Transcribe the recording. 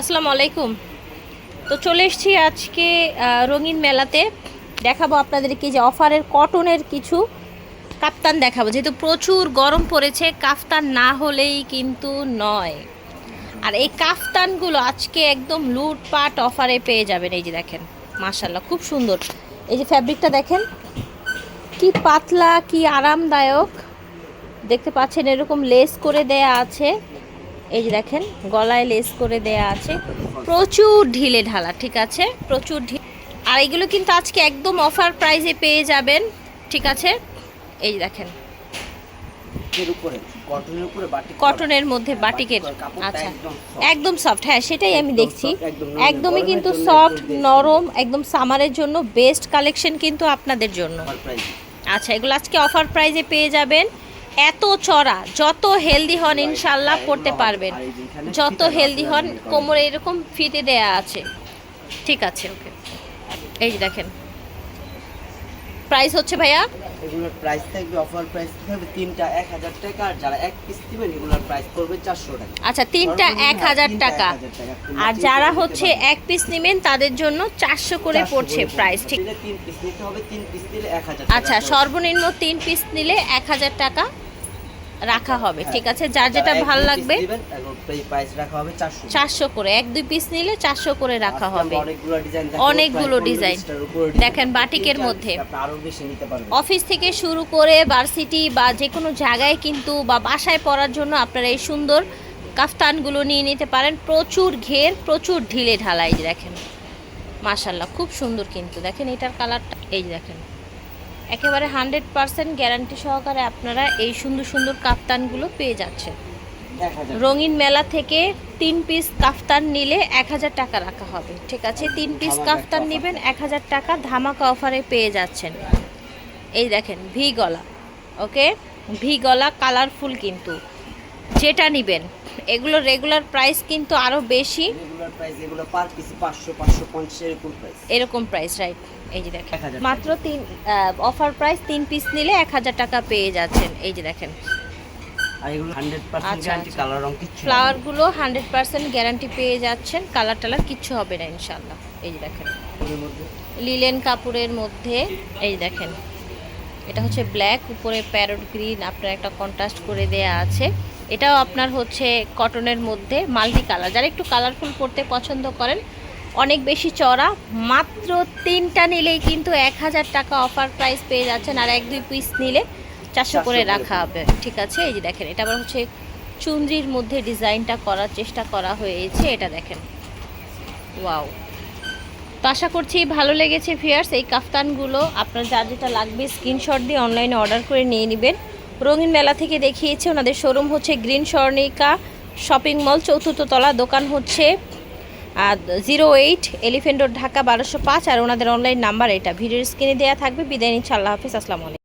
আসসালামু আলাইকুম। তো চলে এসেছি আজকে রঙিন মেলাতে। দেখাবো আপনাদেরকে যে অফারের কটনের কিছু কাপ্তান দেখাবো। যেহেতু প্রচুর গরম পড়েছে, কাফতান না হলেই কিন্তু নয়। আর এই কাফতানগুলো আজকে একদম লুটপাট অফারে পেয়ে যাবেন। এই যে দেখেন মাশাল্লাহ খুব সুন্দর। এই যে ফ্যাব্রিকটা দেখেন, কি পাতলা, কি আরামদায়ক। দেখতে পাচ্ছেন, এরকম লেস করে দেয়া আছে। এই যে দেখেন গলায় লেস করে দেয়া আছে। প্রচুর ঢিলে ঢালা ঠিক আছে? প্রচুর ঢিল আর এগুলো কিন্তু আজকে একদম অফার প্রাইসে পেয়ে যাবেন ঠিক আছে? এই দেখেন। কটনের মধ্যে বাটিকের আচ্ছা। একদম। সফট হ্যাঁ সেটাই আমি দেখছি। একদমই কিন্তু সফট নরম একদম সামারের জন্য বেস্ট কালেকশন কিন্তু আপনাদের জন্য। আচ্ছা এগুলো আজকে অফার প্রাইজে পেয়ে যাবেন। এত চড়া যত হেলদি হন ইনশাল্লাহ পড়তে পারবেন। যত হেলদি হন। কোমরে এরকম ফিতে দেয়া আছে। ঠিক আছে ওকে। এই দেখেন। প্রাইস হচ্ছে ভাইয়া? এগুলোর প্রাইস থাকবে অফার প্রাইস থাকবে তিনটা এক হাজার টাকা আর যারা এক এগুলোর প্রাইস পড়বে চারশো টাকা। আচ্ছা তিনটা এক হাজার টাকা। আর যারা হচ্ছে এক পিস নেবেন তাদের জন্য চারশো করে পড়ছে প্রাইস ঠিক। তিন পিস নিতে হবে তিন পিস দিলে এক হাজার আচ্ছা সর্বনিম্ন তিন পিস নিলে এক হাজার টাকা। রাখা হবে ঠিক আছে? যার যেটা ভালো লাগবে চারশো। করে এক দুই পিস নিলে চারশো করে রাখা হবে। অনেকগুলো ডিজাইন দেখেন বাটিকের মধ্যে। অফিস থেকে শুরু করে ভার্সিটি বা যে কোনো জায়গায় কিন্তু বা বাসায় পরার জন্য আপনারা এই সুন্দর কাফতানগুলো নিয়ে নিতে পারেন। প্রচুর ঘের প্রচুর ঢিলে ঢালাই দেখেন। মাশাল্লাহ খুব সুন্দর কিন্তু। দেখেন এটার কালারটা এই দেখেন। একেবারে হান্ড্রেড পারসেন্ট গ্যারান্টি সহকারে আপনারা এই সুন্দর সুন্দর কাফতানগুলো পেয়ে যাচ্ছেন। রঙিন মেলা থেকে তিন পিস কাফতান নিলে এক হাজার টাকা রাখা হবে। ঠিক আছে তিন পিস কাফতান। নেবেন এক হাজার টাকা ধামাকা অফারে পেয়ে যাচ্ছেন। এই দেখেন ভি গলা ওকে? ভি গলা কালারফুল কিন্তু। যেটা নেবেন এগুলো রেগুলার প্রাইস কিন্তু আরও বেশি। রেগুলার প্রাইস এগুলো পার পিস পাঁচশো পাঁচশো পঞ্চাশ এরকম প্রাইস এরকম প্রাইস রাইট এই যে দেখেন। মাত্র তিন অফার প্রাইস তিন পিস নিলে এক হাজার টাকা পেয়ে যাচ্ছেন। এই যে দেখেন। আর এগুলো আচ্ছা, গ্যারান্টি আচ্ছা। কালার রং কিছু গ্যারান্টি পেয়ে যাচ্ছেন। কালার টালার কিচ্ছু হবে না ইনশাল্লাহ এই যে দেখেন। লিলেন কাপড়ের মধ্যে এই দেখেন। এটা হচ্ছে ব্ল্যাক উপরে প্যারট গ্রিন আপনার একটা কন্ট্রাস্ট করে দেয়া আছে। এটাও আপনার হচ্ছে কটনের মধ্যে মাল্টি কালার যারা একটু কালারফুল পরতে পছন্দ করেন অনেক বেশি চড়া মাত্র তিনটা নিলেই কিন্তু এক হাজার টাকা অফার প্রাইস পেয়ে যাচ্ছেন আর এক দুই পিস নিলে চারশো করে রাখা হবে। ঠিক আছে এই যে দেখেন এটা আবার হচ্ছে চুনরির মধ্যে ডিজাইনটা করার চেষ্টা করা হয়েছে এটা দেখেন। ওয়াও তো আশা করছি ভালো লেগেছে ফিয়ার্স এই কাফতানগুলো। আপনার যা যেটা লাগবে স্ক্রিনশট দিয়ে অনলাইনে অর্ডার করে নিয়ে নেবেন। রঙিন মেলা থেকে দেখিয়েছে, ওনাদের শোরুম হচ্ছে গ্রিন স্বর্ণিকা, শপিং মল, চতুর্থ তলা, দোকান হচ্ছে zero eight, elephant road, Dhaka বারোশো পাঁচ, আর ওনাদের অনলাইন নাম্বার এটা। ভিডিওর স্ক্রিনে দেওয়া থাকবে। বিদায় নিচ্ছে, আল্লাহ হাফিজ, আসসালামু আলাইকুম।